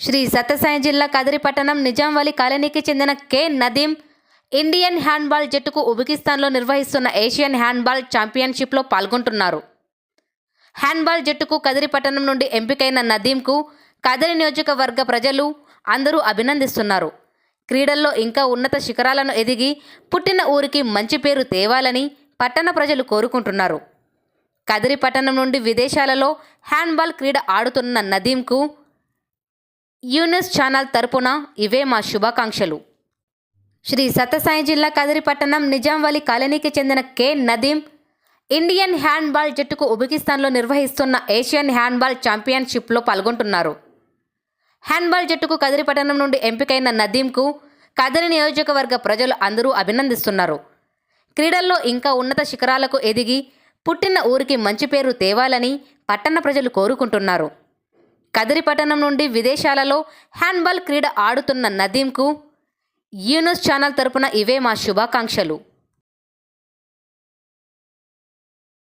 శ్రీ సత్యసాయి జిల్లా కదిరి పట్టణం నిజాంవలి కాలనీకి చెందిన కె నదీం ఇండియన్ హ్యాండ్బాల్ జట్టుకు ఉబెకిస్తాన్లో నిర్వహిస్తున్న ఏషియన్ హ్యాండ్బాల్ ఛాంపియన్షిప్లో పాల్గొంటున్నారు. హ్యాండ్బాల్ జట్టుకు కదిరి పట్టణం నుండి ఎంపికైన నదీంకు కదిరి నియోజకవర్గ ప్రజలు అందరూ అభినందిస్తున్నారు. క్రీడల్లో ఇంకా ఉన్నత శిఖరాలను ఎదిగి పుట్టిన ఊరికి మంచి పేరు తేవాలని పట్టణ ప్రజలు కోరుకుంటున్నారు. కదిరి పట్టణం నుండి విదేశాలలో హ్యాండ్బాల్ క్రీడ ఆడుతున్న నదీంకు యూనిస్ ఛానల్ తరపున ఇవే మా శుభాకాంక్షలు. శ్రీ సత్యసాయి జిల్లా కదిరి పట్టణం నిజాంవలి కాలనీకి చెందిన కె. నదీం ఇండియన్ హ్యాండ్బాల్ జట్టుకు ఉబెకిస్తాన్లో నిర్వహిస్తున్న ఏషియన్ హ్యాండ్బాల్ ఛాంపియన్షిప్లో పాల్గొంటున్నారు. హ్యాండ్బాల్ జట్టుకు కదిరి పట్టణం నుండి ఎంపికైన నదీంకు కదిరి నియోజకవర్గ ప్రజలు అందరూ అభినందిస్తున్నారు. క్రీడల్లో ఇంకా ఉన్నత శిఖరాలకు ఎదిగి పుట్టిన ఊరికి మంచి పేరు తేవాలని పట్టణ ప్రజలు కోరుకుంటున్నారు. కదిరి పట్టణం నుండి విదేశాలలో హ్యాండ్బాల్ క్రీడ ఆడుతున్న నదీంకు యూనుస్ ఛానల్ తరపున ఇవే మా శుభాకాంక్షలు.